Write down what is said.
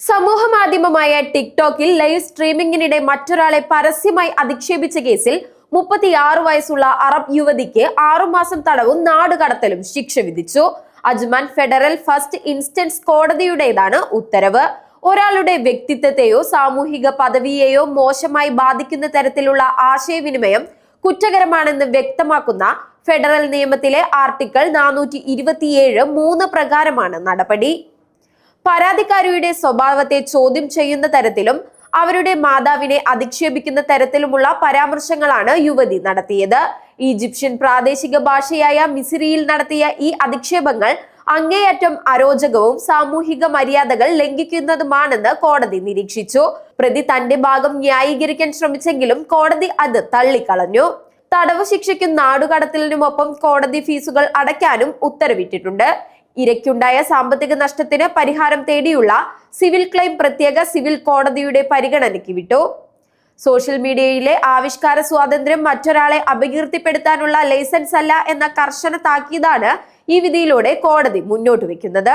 സമൂഹ മാധ്യമമായ ടിക്ടോക്കിൽ ലൈവ് സ്ട്രീമിംഗിനിടെ മറ്റൊരാളെ പരസ്യമായി അധിക്ഷേപിച്ച കേസിൽ മുപ്പത്തിയാറ് വയസ്സുള്ള അറബ് യുവതിക്ക് ആറുമാസം തടവും നാടുകടത്തലും ശിക്ഷ വിധിച്ചു. അജ്മാൻ ഫെഡറൽ ഫസ്റ്റ് ഇൻസ്റ്റൻസ് കോടതിയുടേതാണ് ഉത്തരവ്. ഒരാളുടെ വ്യക്തിത്വത്തെയോ സാമൂഹിക പദവിയെയോ മോശമായി ബാധിക്കുന്ന തരത്തിലുള്ള ആശയവിനിമയം കുറ്റകരമാണെന്ന് വ്യക്തമാക്കുന്ന ഫെഡറൽ നിയമത്തിലെ ആർട്ടിക്കിൾ നാനൂറ്റി ഇരുപത്തിയേഴ് മൂന്ന് പ്രകാരമാണ് നടപടി. പരാതിക്കാരിയുടെ സ്വഭാവത്തെ ചോദ്യം ചെയ്യുന്ന തരത്തിലും അവരുടെ മാതാവിനെ അധിക്ഷേപിക്കുന്ന തരത്തിലുമുള്ള പരാമർശങ്ങളാണ് യുവതി നടത്തിയത്. ഈജിപ്ഷ്യൻ പ്രാദേശിക ഭാഷയായ മിസിരിയിൽ നടത്തിയ ഈ അധിക്ഷേപങ്ങൾ അങ്ങേയറ്റം അരോചകവും സാമൂഹിക മര്യാദകൾ ലംഘിക്കുന്നതുമാണെന്ന് കോടതി നിരീക്ഷിച്ചു. പ്രതി തന്റെ ഭാഗം ന്യായീകരിക്കാൻ ശ്രമിച്ചെങ്കിലും കോടതി അത് തള്ളിക്കളഞ്ഞു. തടവ് ശിക്ഷയ്ക്കും നാടുകടത്തലിനുമൊപ്പം കോടതി ഫീസുകൾ അടയ്ക്കാനും ഉത്തരവിട്ടിട്ടുണ്ട്. ഇരയ്ക്കുണ്ടായ സാമ്പത്തിക നഷ്ടത്തിന് പരിഹാരം തേടിയുള്ള സിവിൽ ക്ലെയിം പ്രത്യേക സിവിൽ കോടതിയുടെ പരിഗണനയ്ക്ക് വിട്ടു. സോഷ്യൽ മീഡിയയിലെ ആവിഷ്കാര സ്വാതന്ത്ര്യം മറ്റൊരാളെ അപകീർത്തിപ്പെടുത്താനുള്ള ലൈസൻസ് അല്ല എന്ന കർശന താക്കീതാണ് ഈ വിധിയിലൂടെ കോടതി മുന്നോട്ട് വെക്കുന്നത്